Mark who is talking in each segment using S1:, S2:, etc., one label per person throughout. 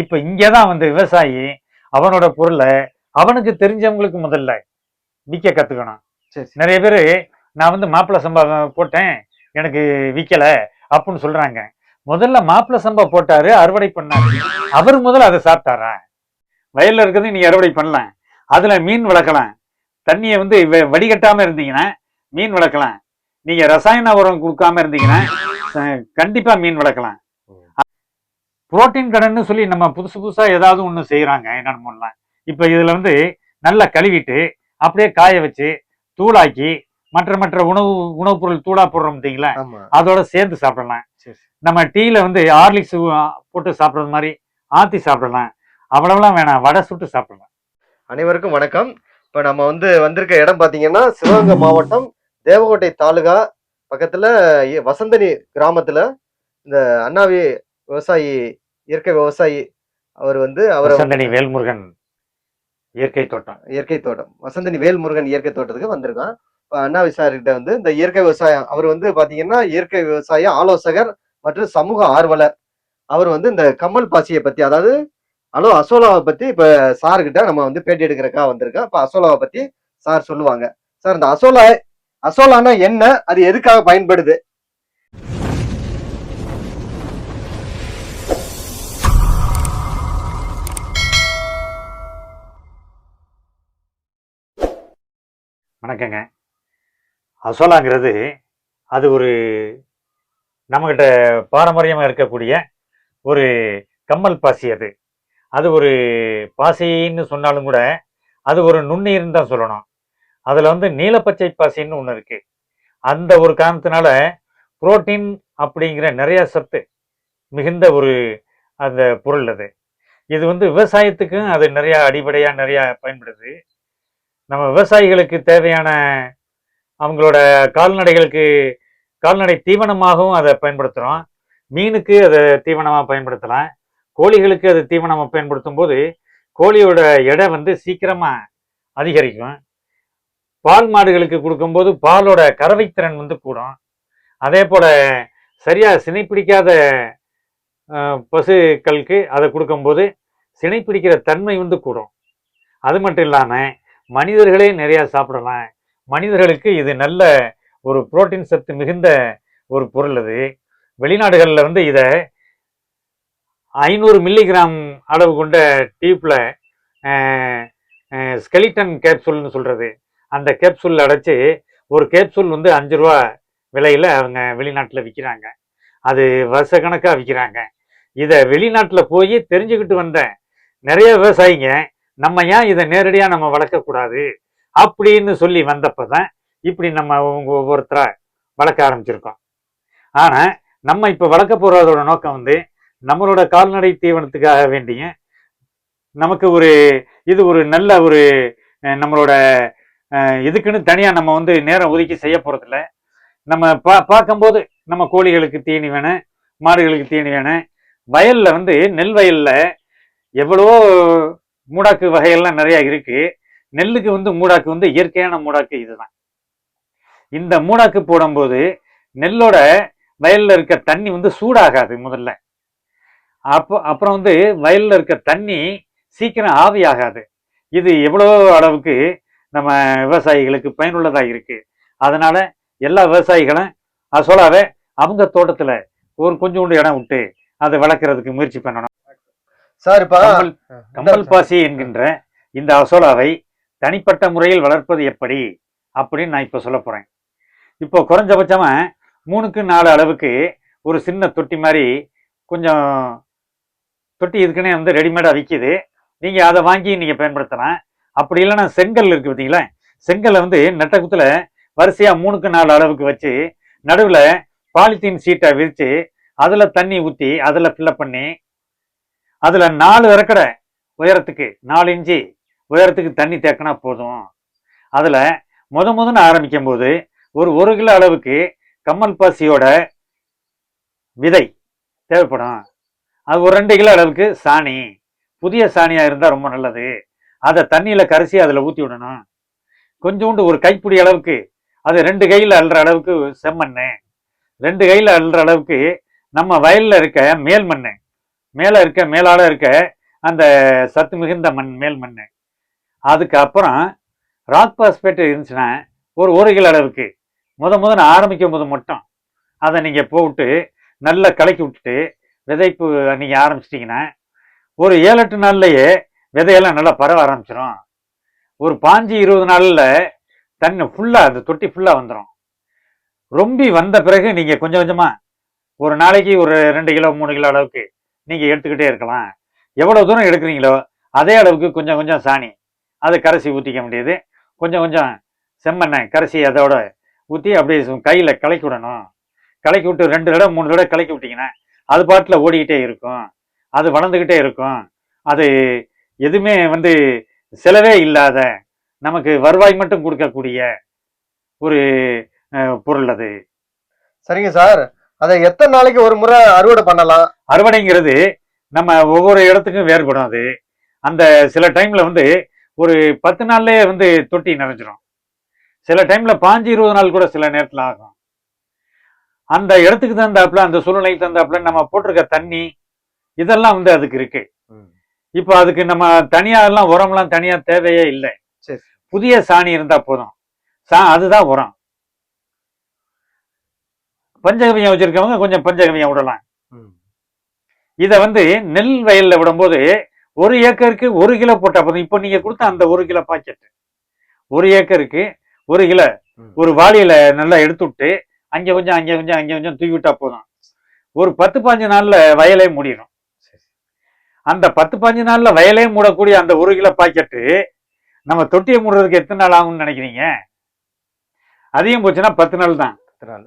S1: இப்ப இங்கதான் வந்து விவசாயி அவனோட பொருளை அவனுக்கு தெரிஞ்சவங்களுக்கு முதல்ல விற்க கத்துக்கணும். நிறைய பேர் நான் வந்து மாப்பிள்ளை சம்பா போட்டேன் எனக்கு விற்கல அப்படின்னு சொல்றாங்க. முதல்ல மாப்பிள்ளை சம்பா போட்டாரு அறுவடை பண்ணாரு. அவர் முதல்ல அதை சாப்பிட்டாரா? வயல்ல இருக்கிறது நீங்க அறுவடை பண்ணலாம். அதுல மீன் வளர்க்கலாம். தண்ணியை வந்து வடிகட்டாம இருந்தீங்கன்னா மீன் வளர்க்கலாம். நீங்க ரசாயன உரம் கொடுக்காம இருந்தீங்கன்னா கண்டிப்பா மீன் வளர்க்கலாம். புரோட்டீன் கடன்னு சொல்லி நம்ம புதுசு புதுசா ஏதாவது ஒண்ணு செய்யறாங்க என்னென்னலாம் இப்ப இதுல வந்து நல்லா கழுவிட்டு அப்படியே காய வச்சு தூளாக்கி மற்ற மற்ற உணவு உணவுப் பொருள் தூளா போடுறோம் பார்த்தீங்களா? அதோட சேர்த்து சாப்பிடலாம். நம்ம டீல வந்து ஹார்லிக்ஸ் போட்டு சாப்பிடுறது மாதிரி ஆத்தி சாப்பிடலாம். அவ்வளவுலாம் வேணாம் வடை சுட்டு சாப்பிடலாம்.
S2: அனைவருக்கும் வணக்கம். இப்ப நம்ம வந்து வந்திருக்க இடம் பாத்தீங்கன்னா சிவகங்கை மாவட்டம் தேவகோட்டை தாலுகா பக்கத்துல வசந்தனி கிராமத்துல இந்த அண்ணாவி விவசாயி இயற்கை விவசாயி அவர் வந்து அவரை
S1: சந்தனி வேல்முருகன் இயற்கை தோட்டம்.
S2: இயற்கை தோட்டம். வசந்தனி வேல்முருகன் இயற்கை தோட்டத்துக்கு வந்திருக்கான். இப்ப அண்ணாவி சார்கிட்ட வந்து இந்த இயற்கை விவசாயம் அவர் வந்து பாத்தீங்கன்னா இயற்கை விவசாய ஆலோசகர் மற்றும் சமூக ஆர்வலர். அவர் வந்து இந்த கம்மல் பாசியை பத்தி அதாவது அலோ அசோலாவை பத்தி இப்ப சார் கிட்ட நம்ம வந்து பேட்டி எடுக்கிறக்கா வந்திருக்கோம். இப்ப அசோலாவை பத்தி சார் சொல்லுவாங்க. சார் இந்த அசோலா அசோலானா என்ன? அது எதுக்காக பயன்படுது?
S1: வணக்கங்க. அசோலாங்கிறது அது ஒரு நம்மகிட்ட பாரம்பரியமாக இருக்கக்கூடிய ஒரு கம்மல் பாசி அது. அது ஒரு பாசின்னு சொன்னாலும் கூட அது ஒரு நுண்ணீர்னு தான் சொல்லணும். அதுல வந்து நீலப்பச்சை பாசின்னு ஒன்று இருக்கு. அந்த ஒரு காரணத்தினால புரோட்டீன் அப்படிங்கிற நிறைய சத்து மிகுந்த ஒரு அந்த பொருள் அது. இது வந்து விவசாயத்துக்கும் அது நிறையா அடிப்படையாக நிறையா பயன்படுது. நம்ம விவசாயிகளுக்கு தேவையான அவங்களோட கால்நடைகளுக்கு கால்நடை தீவனமாகவும் அதை பயன்படுத்துகிறோம் மீனுக்கு அதை தீவனமாக பயன்படுத்தலாம். கோழிகளுக்கு அது தீவனமாக பயன்படுத்தும் போது கோழியோட எடை வந்து சீக்கிரமாக அதிகரிக்கும். பால் மாடுகளுக்கு கொடுக்கும்போது பாலோட கறவைத்திறன் வந்து கூடும். அதே போல் சரியாக சினைப்பிடிக்காத பிடிக்காத பசுக்களுக்கு அதை கொடுக்கும்போது சினைப்பிடிக்கிற தன்மை வந்து கூடும். அது மட்டும் இல்லாமல் மனிதர்களே நிறையா சாப்பிடலாம். மனிதர்களுக்கு இது நல்ல ஒரு புரோட்டீன் சத்து மிகுந்த ஒரு பொருள் அது. வெளிநாடுகளில் வந்து இதை ஐநூறு மில்லிகிராம் அளவு கொண்ட டீப்பில் ஸ்கெலிட்டன் கேப்சூல்னு சொல்கிறது அந்த கேப்சூல் அடைச்சி ஒரு கேப்சூல் வந்து அஞ்சு ரூபா விலையில் அவங்க வெளிநாட்டில் விற்கிறாங்க அது வருஷக்கணக்காக விற்கிறாங்க இதை வெளிநாட்டில் போய் தெரிஞ்சுக்கிட்டு வந்த நிறைய விவசாயிங்க நம்ம ஏன் இதை நேரடியாக நம்ம வளர்க்கக்கூடாது அப்படின்னு சொல்லி வந்தப்போ தான் இப்படி நம்ம ஒவ்வொருத்தரை வளர்க்க ஆரம்பிச்சிருக்கோம். ஆனால் நம்ம இப்போ வளர்க்க போகிறதோட நோக்கம் வந்து நம்மளோட கால்நடை தீவனத்துக்காக வேண்டிய நமக்கு ஒரு இது ஒரு நல்ல ஒரு நம்மளோட இதுக்குன்னு தனியாக நம்ம வந்து நேரம் ஒதுக்கி செய்ய போகிறதில்ல நம்ம பா பார்க்கும்போது நம்ம கோழிகளுக்கு தீனி வேணும் மாடுகளுக்கு தீனி வேணும். வயலில் வந்து நெல் வயலில் எவ்வளோ மூடாக்கு வகையெல்லாம் நிறைய இருக்கு. நெல்லுக்கு வந்து மூடாக்கு வந்து இயற்கையான மூடாக்கு இதுதான். இந்த மூடாக்கு போடும்போது நெல்லோட வயல்ல இருக்க தண்ணி வந்து சூடாகாது முதல்ல. அப்போ அப்புறம் வந்து வயல்ல இருக்க தண்ணி சீக்கிரம் ஆவியாகாது இது எவ்வளோ அளவுக்கு நம்ம விவசாயிகளுக்கு பயனுள்ளதாக இருக்கு. அதனால எல்லா விவசாயிகளும் அசோலாவை அவங்க தோட்டத்தில் ஒரு கொஞ்சோண்டு இடம் விட்டு அதை வளர்க்குறதுக்கு முயற்சி பண்ணணும்.
S2: சார் இப்ப
S1: கம்மல் பாசி என்கின்ற இந்த அசோலாவை தனிப்பட்ட முறையில் வளர்ப்பது எப்படி அப்படின்னு நான் இப்போ சொல்ல போறேன். இப்போ குறைஞ்சபட்சமா மூணுக்கு நாலு அளவுக்கு ஒரு சின்ன தொட்டி மாதிரி கொஞ்சம் தொட்டி இதுக்குன்னே வந்து ரெடிமேடாக விற்கிது நீங்கள் அதை வாங்கி நீங்கள் பயன்படுத்தலாம். அப்படி இல்லைன்னா செங்கல் இருக்கு பார்த்தீங்களா? செங்கலை வந்து நெட்டக்குத்துல வரிசையாக மூணுக்கு நாலு அளவுக்கு வச்சு நடுவில் பாலித்தீன் சீட்டை விரித்து அதில் தண்ணி ஊற்றி அதில் ஃபில்லப் பண்ணி அதில் நாலு இறக்கடை உயரத்துக்கு நாலு இன்ச்சு உயரத்துக்கு தண்ணி தேக்கினா போதும். அதில் முத முதன்னு ஆரம்பிக்கும் போது ஒரு ஒரு கிலோ அளவுக்கு கம்மல் பாசியோட விதை தேவைப்படும். அது ஒரு ரெண்டு கிலோ அளவுக்கு சாணி புதிய சாணியாக இருந்தால் ரொம்ப நல்லது. அதை தண்ணியில் கரைசி அதில் ஊற்றி விடணும். கொஞ்சோண்டு ஒரு கைப்பிடி அளவுக்கு அது ரெண்டு கையில் அள்ளுற அளவுக்கு செம்மண் ரெண்டு கையில் அள்ளுற அளவுக்கு நம்ம வயலில் இருக்க மேல் மண் மேலே இருக்க மேலாட இருக்க அந்த சத்து மிகுந்த மண் மேல் மண். அதுக்கப்புறம் ராக் பாஸ்பேட் இருந்துச்சுன்னா ஒரு ஒரு கிலோ அளவுக்கு. முத முதல்ல ஆரம்பிக்கும் போது மட்டும் அதை நீங்கள் போட்டு நல்லா கலக்கி விட்டுட்டு விதைப்பு நீங்கள் ஆரம்பிச்சிட்டிங்கன்னா ஒரு ஏழு எட்டு நாள்லையே விதையெல்லாம் நல்லா பரவ ஆரம்பிச்சிடும் ஒரு பாஞ்சு இருபது நாளில் தண்ணி ஃபுல்லாக அந்த தொட்டி ஃபுல்லாக வந்துடும் ரொம்பி வந்த பிறகு நீங்கள் கொஞ்சம் கொஞ்சமாக ஒரு நாளைக்கு ஒரு ரெண்டு கிலோ மூணு கிலோ அளவுக்கு நீங்கள் எடுத்துக்கிட்டே இருக்கலாம். எவ்வளோ தூரம் எடுக்கிறீங்களோ அதே அளவுக்கு கொஞ்சம் கொஞ்சம் சாணி. அதை கரைசி ஊற்றிக்க முடியுது கொஞ்சம் கொஞ்சம் செம்மண்ணெய் கரைசி அதோட ஊற்றி அப்படியே கையில் கலக்கி விடணும். கலக்கி விட்டு ரெண்டு தடவை மூணு தடவை கலக்கி விட்டிங்கன்னா அது பாட்டில் ஓடிக்கிட்டே இருக்கும். அது வளர்ந்துக்கிட்டே இருக்கும். அது எதுவுமே வந்து செலவே இல்லாத நமக்கு வருவாய் மட்டும் கொடுக்கக்கூடிய ஒரு பொருள் அது.
S2: சரிங்க சார். அதை எத்தனை நாளைக்கு ஒரு முறை அறுவடை பண்ணலாம்?
S1: அறுவடைங்கிறது நம்ம ஒவ்வொரு இடத்துக்கும் வேறுபடும் அது. அந்த சில டைம்ல வந்து ஒரு பத்து நாள்லயே வந்து தொட்டி நிறைஞ்சிரும். சில டைம்ல பாஞ்சு இருபது நாள் கூட சில நேரத்துல ஆகும். அந்த இடத்துக்கு தகுந்தாப்புல அந்த சூழ்நிலைக்கு தகுந்தாப்புல நம்ம போட்டிருக்க தண்ணி இதெல்லாம் வந்து அதுக்கு இருக்கு. இப்போ அதுக்கு நம்ம தனியா எல்லாம் உரம்லாம் தனியா தேவையே இல்லை. புதிய சாணி இருந்தா போதும். சா அதுதான் உரம். பஞ்சகவியம் வச்சிருக்கவங்க கொஞ்சம் பஞ்சகவியம் விடலாம். இதை வந்து நெல் வயல்ல விடும்போது ஒரு ஏக்கருக்கு ஒரு கிலோ போட்டா போதும். இப்போ நீங்க கொடுத்த அந்த ஒரு கிலோ பாக்கெட் ஒரு ஏக்கருக்கு ஒரு கிலோ. ஒரு வாளியில நல்லா எடுத்து விட்டு அங்க கொஞ்சம் அங்க கொஞ்சம் அங்க கொஞ்சம் தூக்கி விட்டா போதும். ஒரு பத்து பாஞ்சு நாள்ல வயலே மூடிடும்
S2: சரி.
S1: அந்த பத்து பாஞ்சு நாள்ல வயலே மூடக்கூடிய அந்த ஒரு கிலோ பாக்கெட்டு நம்ம தொட்டியை மூடுறதுக்கு எத்தனை நாள் ஆகும்னு நினைக்கிறீங்க? அதிகம் போச்சுன்னா பத்து நாள் தான்.
S2: பத்து நாள்?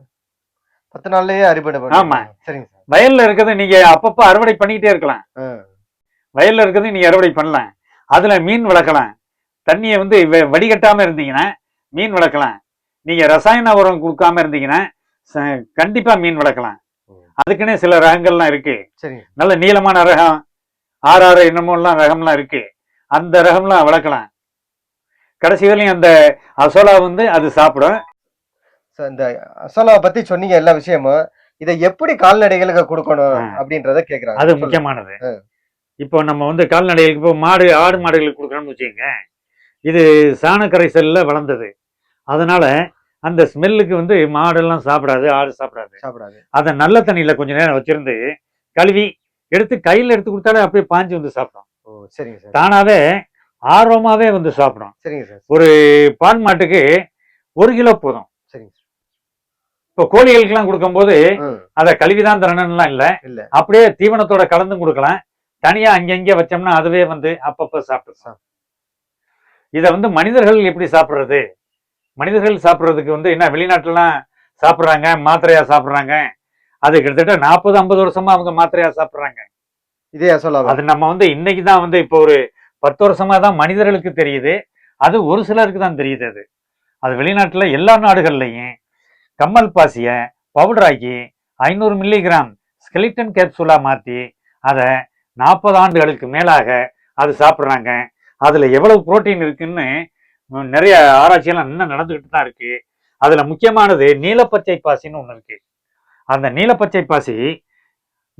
S2: பத்து நாள்லயே அறுவடை
S1: ஆமா.
S2: சரிங்க சார்.
S1: வயல்ல இருக்கிறத நீங்க அப்பப்ப அறுவடை பண்ணிக்கிட்டே இருக்கலாம். வயல்ல இருக்கிறது நீங்க அறுவடை பண்ணலாம். அதுல மீன் வளர்க்கலாம். தண்ணியை வந்து வடிகட்டாம இருந்தீங்கன்னா மீன் வளர்க்கலாம். நீங்க ரசாயன உரம் கொடுக்காம இருந்தீங்கன்னா கண்டிப்பா மீன் வளர்க்கலாம். அதுக்குன்னே சில ரகங்கள்லாம் இருக்கு. நல்ல நீளமான ரகம் ஆறு ஆறு என்னமோலாம் ரகம்லாம் இருக்கு. அந்த ரகம்லாம் வளர்க்கலாம். கடைசி வரையும் அந்த அசோலா வந்து அது சாப்பிடும்.
S2: இந்த அசோலாவை பத்தி சொன்னீங்க எல்லா விஷயமும். இதை எப்படி கால்நடைகளுக்கு கொடுக்கணும். அப்படின்றத கேக்குறாங்க.
S1: அது. முக்கியமானது. இப்போ நம்ம வந்து கால்நடைகளுக்கு இப்போ மாடு ஆடு மாடுகளுக்கு கொடுக்குறோம்னு வச்சுக்கோங்க. இது சாண கரைசல்ல வளர்ந்தது. அதனால அந்த ஸ்மெல்லுக்கு வந்து மாடெல்லாம் சாப்பிடாது ஆடு சாப்பிடாது.
S2: சாப்பிடாது.
S1: அதை நல்ல தண்ணியில கொஞ்ச நேரம் வச்சிருந்து கழுவி எடுத்து கையில எடுத்து கொடுத்தாலே அப்படியே பாஞ்சு வந்து சாப்பிடும்.
S2: ஓ சரிங்க சார்.
S1: தானாவே ஆர்வமாவே வந்து சாப்பிடும்.
S2: சரிங்க சார்.
S1: ஒரு பால் மாட்டுக்கு ஒரு கிலோ போதும்.
S2: சரிங்க
S1: இப்போ கோழிகளுக்கெல்லாம் கொடுக்கும்போது
S2: ம்,
S1: அதை கழுவிதான் தரணும்லாம் இல்லை.
S2: இல்ல.
S1: அப்படியே தீவனத்தோட கலந்தும் கொடுக்கலாம். தனியா அங்கங்க வச்சோம்னா அதுவே வந்து அப்பப்ப சாப்பிட்டு இதை வந்து மனிதர்கள் எப்படி சாப்பிடுறது? மனிதர்கள் சாப்பிடுறதுக்கு வந்து என்ன வெளிநாட்டுலாம் சாப்பிடுறாங்க மாத்திரையா சாப்பிடுறாங்க? அது கிட்டத்தட்ட நாற்பது ஐம்பது வருஷமா அவங்க மாத்திரையா சாப்பிடுறாங்க.
S2: இதே அசோலாவா
S1: அது நம்ம வந்து இன்னைக்கு தான் வந்து இப்போ ஒரு பத்து வருஷமா தான் மனிதர்களுக்கு தெரியுது. அது ஒரு சிலருக்கு தான் தெரியுது அது. அது வெளிநாட்டுல எல்லா நாடுகள்லையும் கம்மல் பாசிய பவுடர் ஆக்கி ஐநூறு மில்லிகிராம் ஸ்கெலிட்டன் கேப்சூலா மாத்தி அதை நாற்பது ஆண்டுகளுக்கு மேலாக அது சாப்பிட்றாங்க. அதுல எவ்வளவு புரோட்டீன் இருக்குன்னு நிறைய ஆராய்ச்சியெல்லாம் இன்னும் நடந்துகிட்டு தான் இருக்கு. அதுல முக்கியமானது நீலப்பச்சை பாசின்னு ஒண்ணு இருக்கு. அந்த நீலப்பச்சை பாசி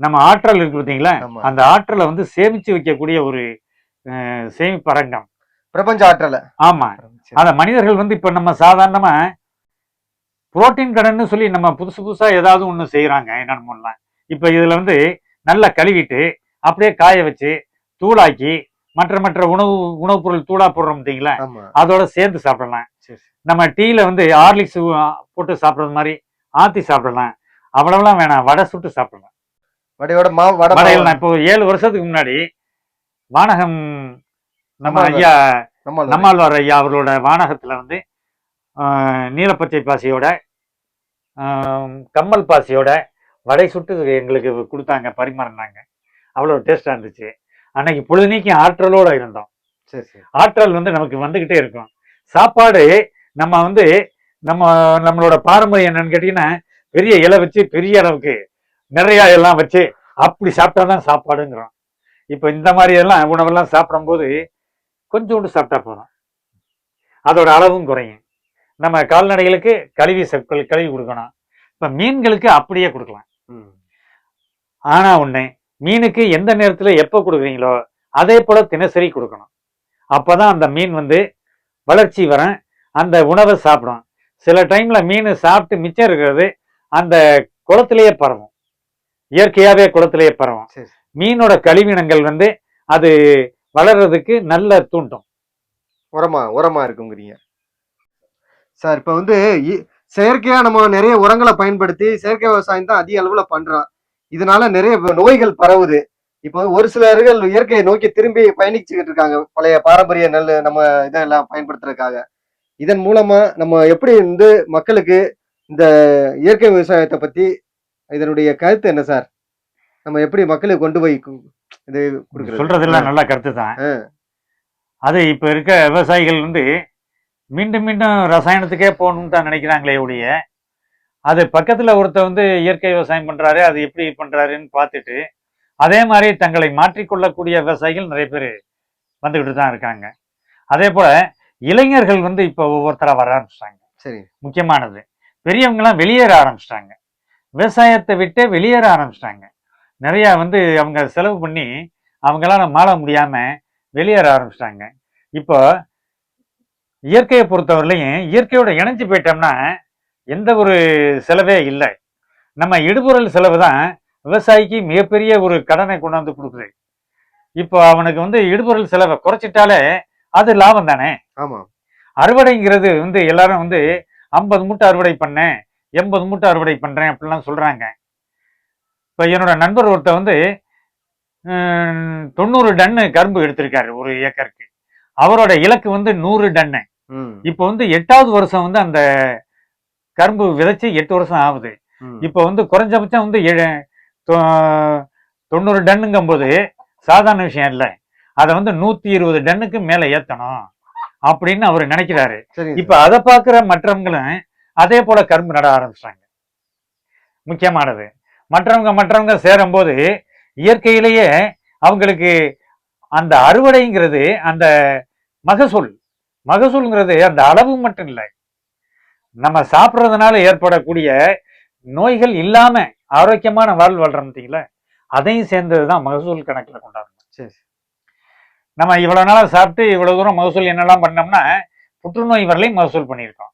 S1: நம்ம ஆற்றல் இருக்கு பார்த்தீங்களா. அந்த ஆற்றலை வந்து சேமிச்சு வைக்கக்கூடிய ஒரு சேமிப்பரங்கம்.
S2: பிரபஞ்ச ஆற்றல.
S1: ஆமா. அத மனிதர்கள் வந்து இப்ப நம்ம சாதாரணமா புரோட்டீன் கடன்னு சொல்லி நம்ம புதுசு புதுசா ஏதாவது ஒண்ணு செய்யறாங்க என்னென்னலாம் இப்ப இதுல வந்து நல்லா கழுவிட்டு அப்படியே காய வச்சு தூளாக்கி மற்ற மற்ற உணவு உணவுப் பொருள் தூளா போடுறோம் பார்த்தீங்களா? அதோட சேர்த்து சாப்பிடலாம். நம்ம டீல வந்து ஹார்லிக்ஸ் போட்டு சாப்பிடுறது மாதிரி ஆத்தி சாப்பிடலாம். அவ்வளவுலாம் வேணாம். வடை சுட்டு சாப்பிடலாம்.
S2: வடையோட மாவு வடை மாவு.
S1: நான் இப்போ ஏழு வருஷத்துக்கு முன்னாடி வானகம் நம்ம. ஐயா
S2: நம்ம
S1: நம்மாழ்வார் ஐயா அவரோட வானகத்துல வந்து நீலப்பச்சை பாசியோட கம்மல் பாசியோட வடை சுட்டு எங்களுக்கு கொடுத்தாங்க பரிமாறினாங்க. அவ்வளோ டேஸ்டா இருந்துச்சு. அன்னைக்கு பொழுதுனைக்கு ஆற்றலோட இருந்தோம்.
S2: சரி சரி.
S1: ஆற்றல் வந்து நமக்கு வந்துகிட்டே இருக்கும். சாப்பாடு நம்ம வந்து நம்ம நம்மளோட பாரம்பரியம் என்னன்னு கேட்டீங்கன்னா பெரிய இலை வச்சு பெரிய அளவுக்கு நிறைய எல்லாம் வச்சு அப்படி சாப்பிட்டாதான் சாப்பாடுங்கிறோம். இப்போ இந்த மாதிரி எல்லாம் உணவெல்லாம் சாப்பிடும்போது கொஞ்சோண்டு சாப்பிட்டா போதும். அதோட அளவும் குறையும். நம்ம கால்நடைகளுக்கு கழுவி ச- கழுவி கொடுக்கணும். இப்போ மீன்களுக்கு அப்படியே கொடுக்கலாம்.
S2: ம்.
S1: ஆனா ஒண்ணு மீனுக்கு எந்த நேரத்தில் எப்போ கொடுக்குறீங்களோ அதே போல தினசரி கொடுக்கணும். அப்பதான் அந்த மீன் வந்து வளர்ச்சி வரும் அந்த உணவை சாப்பிடும். சில டைம்ல மீன் சாப்பிட்டு மிச்சம் இருக்கிறது அந்த குளத்திலேயே பரவும். இயற்கையாவே குளத்திலேயே பரவும். மீனோட கழிவினங்கள் வந்து அது வளர்றதுக்கு நல்ல தூண்டும்.
S2: உரமா உரமா இருக்குங்கிறீங்க. சார் இப்ப வந்து இ- செயற்கையா நம்ம நிறைய உரங்களை பயன்படுத்தி செயற்கை விவசாயம் தான் அதிக அளவுல பண்றோம். இதனால நிறைய நோய்கள் பரவுது. இப்போ ஒரு சிலர்கள் இயற்கையை நோக்கி திரும்பி பயணிச்சுக்கிட்டு இருக்காங்க. பழைய பாரம்பரிய நெல் நம்ம இதெல்லாம் பயன்படுத்துறதுக்காக. இதன் மூலமா நம்ம எப்படி வந்து மக்களுக்கு இந்த இயற்கை விவசாயத்தை பத்தி இதனுடைய கருத்து என்ன சார்? நம்ம எப்படி மக்களுக்கு கொண்டு போய் இது
S1: சொல்றதெல்லாம் நல்ல கருத்து தான். அது இப்ப இருக்க விவசாயிகள் வந்து மீண்டும் மீண்டும் ரசாயனத்துக்கே போகணும்னு தான் நினைக்கிறாங்களே ஒழிய அது பக்கத்துல ஒருத்தர் வந்து இயற்கை விவசாயம் பண்றாரு அது எப்படி பண்றாருன்னு பார்த்துட்டு அதே மாதிரி தங்களை மாற்றிக்கொள்ளக்கூடிய விவசாயிகள் நிறைய பேர் வந்துகிட்டு தான் இருக்காங்க. அதே போல இளைஞர்கள் வந்து இப்போ ஒவ்வொருத்தரா வர ஆரம்பிச்சிட்டாங்க.
S2: சரி.
S1: முக்கியமானது பெரியவங்கலாம் வெளியேற ஆரம்பிச்சிட்டாங்க. விவசாயத்தை விட்டே வெளியேற ஆரம்பிச்சிட்டாங்க. நிறைய வந்து அவங்க செலவு பண்ணி அவங்களால மாள முடியாம வெளியேற ஆரம்பிச்சிட்டாங்க. இப்போ இயற்கையை பொறுத்தவரையிலையும் இயற்கையோட இணைஞ்சு போயிட்டோம்னா எந்த ஒரு செலவே இல்லை. நம்ம இடுபொருள் செலவு தான் விவசாயிக்கு மிகப்பெரிய ஒரு கடனை கொண்டாந்து கொடுக்குது. இப்போ அவனுக்கு வந்து இடுபொருள் செலவை குறைச்சிட்டாலே அது லாபம் தானே?
S2: ஆமா.
S1: அறுவடைங்கிறது வந்து எல்லாரும் வந்து ஐம்பது மூட்டை அறுவடை பண்ணேன் எண்பது மூட்டை அறுவடை பண்றேன் அப்படிலாம் சொல்றாங்க. இப்போ என்னோட நண்பர் ஒருத்தர் வந்து தொண்ணூறு டன்னு கரும்பு எடுத்திருக்காரு ஒரு ஏக்கருக்கு. அவரோட இலக்கு வந்து நூறு டன்னு. இப்போ வந்து எட்டாவது வருஷம் வந்து அந்த கரும்பு விதைச்சு எட்டு வருஷம் ஆகுது. இப்போ வந்து குறைஞ்சபட்சம் வந்து தொண்ணூறு டன்னுங்கும் போது சாதாரண விஷயம் இல்லை. அதை வந்து நூத்தி இருபது டன்னுக்கு மேல ஏத்தணும் அப்படின்னு அவர் நினைக்கிறாரு. இப்ப அதை பார்க்குற மற்றவங்களும் அதே போல கரும்பு நட ஆரம்பிச்சிட்டாங்க. முக்கியமானது. மற்றவங்க மற்றவங்க சேரும்போது இயற்கையிலேயே அவங்களுக்கு அந்த அறுவடைங்கிறது அந்த மகசூல் மகசூல்ங்கிறது அந்த அளவு மட்டும் இல்லை. நம்ம சாப்பிட்றதுனால ஏற்படக்கூடிய நோய்கள் இல்லாம ஆரோக்கியமான வாழ் வாழ்றோம் பார்த்தீங்களா அதையும் சேர்ந்தது தான் மகசூல் கணக்கில் கொண்டாடணும்
S2: சரி
S1: நம்ம இவ்வளவு நாளா சாப்பிட்டு இவ்வளவு தூரம் மகசூல் என்னெல்லாம் பண்ணோம்னா புற்றுநோய் வரலையும் மகசூல் பண்ணியிருக்கோம்.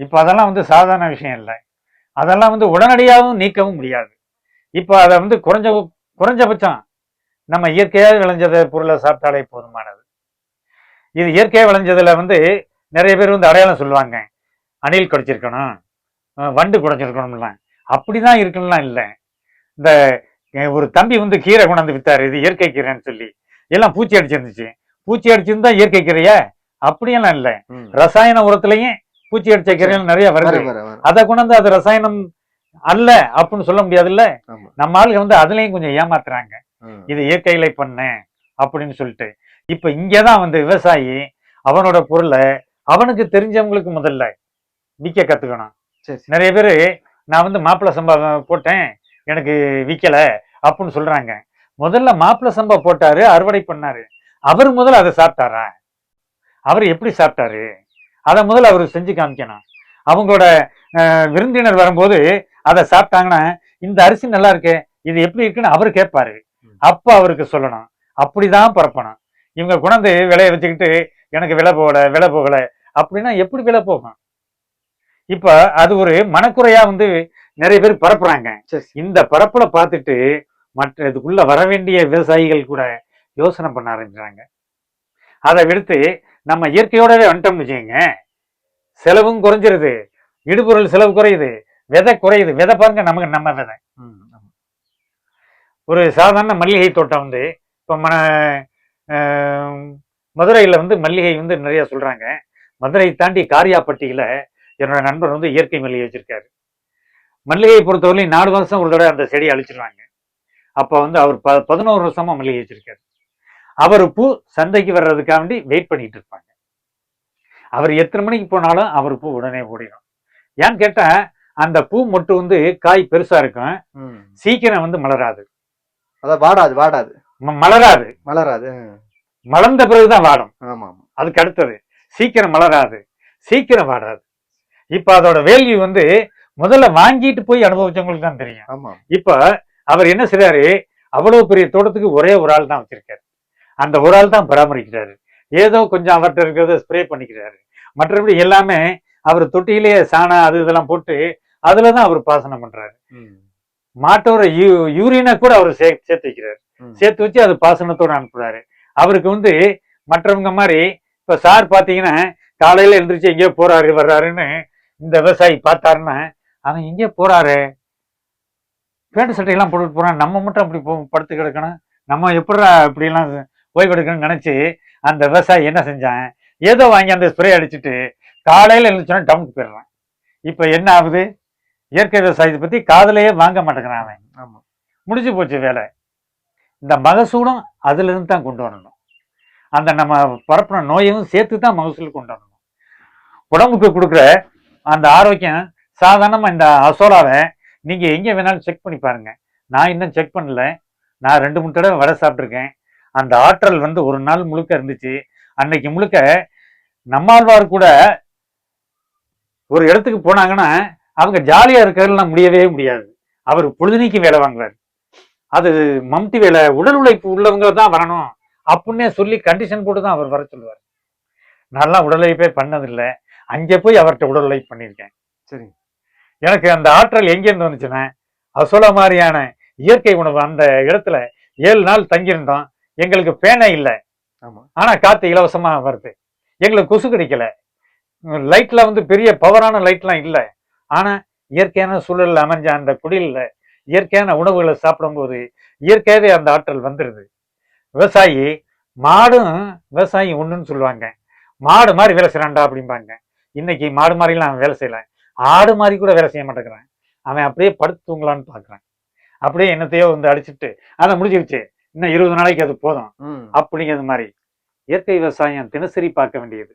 S1: இப்போ அதெல்லாம் வந்து சாதாரண விஷயம் இல்லை. அதெல்லாம் வந்து உடனடியாகவும் நீக்கவும் முடியாது. இப்போ அதை வந்து குறைஞ்ச குறைஞ்சபட்சம் நம்ம இயற்கையாக விளைஞ்சத பொருளை சாப்பிட்டாலே போதுமானது. இது இயற்கையாக விளைஞ்சதுல வந்து நிறைய பேர் வந்து அடையாளம் சொல்லுவாங்க. அணில் குடைச்சிருக்கணும் வண்டு குடைச்சிருக்கணும்லாம் அப்படிதான் இருக்கணும்லாம் இல்லை. இந்த ஒரு தம்பி வந்து கீரை கொண்டாந்து வித்தாரு இது இயற்கை கீரைன்னு சொல்லி. எல்லாம் பூச்சி அடிச்சிருந்துச்சு. பூச்சி அடிச்சிருந்தா இயற்கை கீரையா? அப்படியெல்லாம் இல்லை. ரசாயன உரத்துலயும் பூச்சி அடிச்ச கீரைகள் நிறைய வருது.
S2: வர வர வர.
S1: அதை கொண்டாந்து அது ரசாயனம் அல்ல அப்படின்னு சொல்ல முடியாதுல்ல?
S2: ஆமா.
S1: நம்ம ஆளுங்க வந்து அதுலயும் கொஞ்சம் ஏமாத்துறாங்க. இது இயற்கையில பண்ணேன் அப்படின்னு சொல்லிட்டு. இப்ப இங்கதான் வந்து விவசாயி அவனோட பொருளை அவனுக்கு தெரிஞ்சவங்களுக்கு முதல்ல விற்க கத்துக்கணும். நிறைய பேர் நான் வந்து மாப்பிள்ளை சம்பா போட்டேன் எனக்கு விற்கல அப்படின்னு சொல்றாங்க. முதல்ல மாப்பிள்ளை சம்பா போட்டாரு அறுவடை பண்ணாரு. அவர் முதல்ல அதை சாப்பிட்டாரா? அவர் எப்படி சாப்பிட்டாரு? அதை முதல்ல அவர் செஞ்சு காமிக்கணும். அவங்களோட விருந்தினர் வரும்போது அதை சாப்பிட்டாங்கன்னா இந்த அரிசி நல்லா இருக்கே இது எப்படி இருக்குன்னு அவர் கேட்பாரு. அப்ப அவருக்கு சொல்லணும். அப்படிதான் பரப்பணும். இவங்க குணந்து விலையை வச்சுக்கிட்டு எனக்கு விலை போகல விலை போகல. அப்படின்னா எப்படி விலை போகும்? இப்ப அது ஒரு மனக்குறையா வந்து நிறைய பேர் பரப்புறாங்க. இந்த பரப்புல பார்த்துட்டு மற்ற இதுக்குள்ள வர வேண்டிய விவசாயிகள் கூட யோசனை பண்ண ஆரம்பிச்சாங்க அதை விடுத்து நம்ம இயற்கையோடவே வந்துட்டோம்னு வச்சுக்கோங்க. செலவும் குறைஞ்சிருது. இடுபொருள் செலவு குறையுது. விதை குறையுது. விதை பாருங்க நமக்கு நம்ம விதை. ஒரு சாதாரண மல்லிகை தோட்டம் வந்து இப்போ மன மதுரையில வந்து மல்லிகை வந்து நிறைய சொல்றாங்க. மதுரை தாண்டி காரியாப்பட்டியில என்னோட நண்பர் வந்து இயற்கை மல்லிகை வச்சிருக்காரு. மல்லிகையை பொறுத்தவரையிலும் நாலு வருஷம் ஒரு தடவை அந்த செடியை அழிச்சிருவாங்க. அப்போ வந்து அவர் ப பதினோரு வருஷமா மல்லிகை வச்சிருக்காரு. அவர் பூ சந்தைக்கு வர்றதுக்காண்டி வெயிட் பண்ணிட்டு இருப்பாங்க. அவர் எத்தனை மணிக்கு போனாலும் அவர் பூ உடனே ஓடிடும். ஏன்னு கேட்டா அந்த பூ மொட்டு வந்து காய் பெருசா இருக்கும். சீக்கிரம் வந்து மலராது.
S2: அதான் வாடாது வாடாது.
S1: மலராது.
S2: மலராது.
S1: மலர்ந்த பிறகுதான் வாடும்.
S2: ஆமா ஆமா
S1: அதுக்கு அடுத்தது சீக்கிரம் மலராது. சீக்கிரம் வாடாது. இப்ப அதோட வேல்யூ வந்து முதல்ல வாங்கிட்டு போய் அனுபவிச்சவங்களுக்கு தான் தெரியும்.
S2: ஆமா
S1: இப்ப அவர் என்ன செய்றாரு? அவ்வளவு பெரிய தோட்டத்துக்கு ஒரே ஒரு ஆள் தான் வச்சிருக்காரு. அந்த ஒரு ஆள் தான் பராமரிக்கிறாரு. ஏதோ கொஞ்சம் அவர்கிட்ட இருக்கிறத ஸ்ப்ரே பண்ணிக்கிறாரு. மற்றபடி எல்லாமே அவர் தொட்டியிலேயே சாணம் அது இதெல்லாம் போட்டு அதுல தான் அவர் பாசனம் பண்றாரு. மாட்டோட யூ யூரினை கூட அவர் சே சேர்த்து வைக்கிறாரு. சேர்த்து வச்சு அது பாசனத்தோட அனுப்புறாரு. அவருக்கு வந்து மற்றவங்க மாதிரி இப்ப சார் பாத்தீங்கன்னா காலையில எழுந்திரிச்சு எங்கேயோ போறாரு வர்றாருன்னு இந்த விவசாயி பார்த்தாருன்னா அவன் எங்கேயோ போறாரு. பேண்ட் சட்டையெல்லாம் போட்டுட்டு போறான். நம்ம மட்டும் அப்படி போ- படுத்து கிடக்கணும். நம்ம எப்படிடா இப்படிலாம் ஓய்வு எடுக்கணும்னு நினைச்சு அந்த விவசாயி என்ன செஞ்சான்? ஏதோ வாங்கி அந்த ஸ்ப்ரே அடிச்சுட்டு காலையில எழுந்திரிச்சோன்னா டவுனுக்கு போயிடுறான். இப்ப என்ன ஆகுது? இயற்கை விவசாயத்தை பத்தி காதுலயே வாங்க மாட்டேங்கிறான் அவன்.
S2: ஆமா.
S1: முடிஞ்சு போச்சு வேலை. இந்த மகசூலும் அதுல இருந்து தான் கொண்டு வரணும். அந்த நம்ம பரப்புன நோயையும் சேர்த்து தான் மகசூல் கொண்டு வரணும். உடம்புக்கு கொடுக்குற அந்த ஆரோக்கியம் சாதாரணமா இந்த அசோலாவை நீங்க எங்க வேணாலும் செக் பண்ணி பாருங்க. நான் இன்னும் செக் பண்ணல. நான் ரெண்டு மூணு தடவை வடை சாப்பிட்ருக்கேன் அந்த ஆற்றல் வந்து ஒரு நாள் முழுக்க இருந்துச்சு. அன்னைக்கு முழுக்க நம்மாழ்வார் கூட ஒரு இடத்துக்கு போனாங்கன்னா அவங்க ஜாலியா இருக்கிறதுலாம் முடியவே முடியாது. அவர் பொழுதுனைக்கு வேலை வாங்குவார். அது மம்டி வேலை உடல் உழைப்பு உள்ளவங்க தான் வரணும் அப்படின்னே சொல்லி கண்டிஷன் போட்டு தான் அவர் வர சொல்லுவார். நான்லாம் உடல் உழைப்பே பண்ணதில்லை. அங்கே போய் அவர்கிட்ட உடல் உழைப்பு பண்ணியிருக்கேன்.
S2: சரி.
S1: எனக்கு அந்த ஆற்றல் எங்கேருந்து வந்துச்சுன்னா அசோலா மாதிரியான இயற்கை உணவு அந்த இடத்துல ஏழு நாள் தங்கியிருந்தோம். எங்களுக்கு பேனை இல்லை.
S2: ஆமா.
S1: ஆனா காத்து இலவசமா வருது. எங்களுக்கு கொசு கிடைக்கல. லைட்ல வந்து பெரிய பவரான லைட்லாம் இல்லை. ஆனா இயற்கையான சூழல்ல அமைஞ்ச அந்த குடில்ல இயற்கையான உணவுகளை சாப்பிடும்போது இயற்கையாவே அந்த ஆற்றல் வந்துடுது விவசாயி மாடும் விவசாயி ஒண்ணுன்னு சொல்லுவாங்க. மாடு மாதிரி வேலை செய்யறான்டா அப்படிம்பாங்க. இன்னைக்கு மாடு மாதிரிலாம் அவன் வேலை செய்யல. ஆடு மாதிரி கூட வேலை செய்ய மாட்டேங்கிறான். அவன் அப்படியே படுத்து தூங்கலான்னு பாக்குறான். அப்படியே என்னத்தையோ வந்து அடிச்சுட்டு அதை முடிஞ்சிருச்சு. இன்னும் இருபது நாளைக்கு அது போதும். அப்படிங்கிறது மாதிரி இயற்கை விவசாயம் தினசரி பார்க்க வேண்டியது.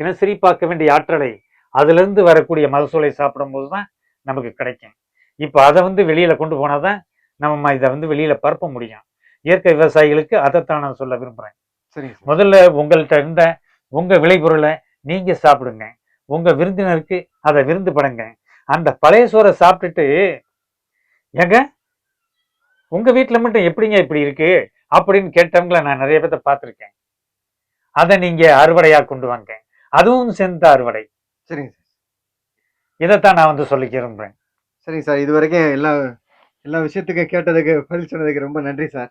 S1: தினசரி பார்க்க வேண்டிய ஆற்றலை அதிலிருந்து வரக்கூடிய மகசூலை சாப்பிடும்போது தான் நமக்கு கிடைக்கும். இப்போ அதை வந்து வெளியில கொண்டு போனாதான் நம்ம இதை வந்து வெளியில பரப்ப முடியும். இயற்கை விவசாயிகளுக்கு அதைத்தான் நான் சொல்ல விரும்புறேன்.
S2: சரிங்க சார்.
S1: முதல்ல உங்கள்கிட்ட இருந்த உங்க விளைபொருளை நீங்க சாப்பிடுங்க. உங்க விருந்தினருக்கு அதை விருந்து படுங்க. அந்த பழைய சோறை சாப்பிட்டுட்டு ஏங்க உங்க வீட்டுல மட்டும் எப்படிங்க இப்படி இருக்கு? அப்படின்னு கேட்டவங்கள நான் நிறைய பேர்த்த பார்த்துருக்கேன். அதை நீங்க அறுவடையா கொண்டு வாங்க. அதுவும் சேர்ந்த அறுவடை.
S2: சரிங்க சார்.
S1: இதைத்தான் நான் வந்து சொல்லிக்க விரும்புறேன்.
S2: சரிங்க சார். இது வரைக்கும் எல்லா எல்லா விஷயத்துக்கும் கேட்டதுக்கு பதில் சொன்னதுக்கு ரொம்ப நன்றி சார்.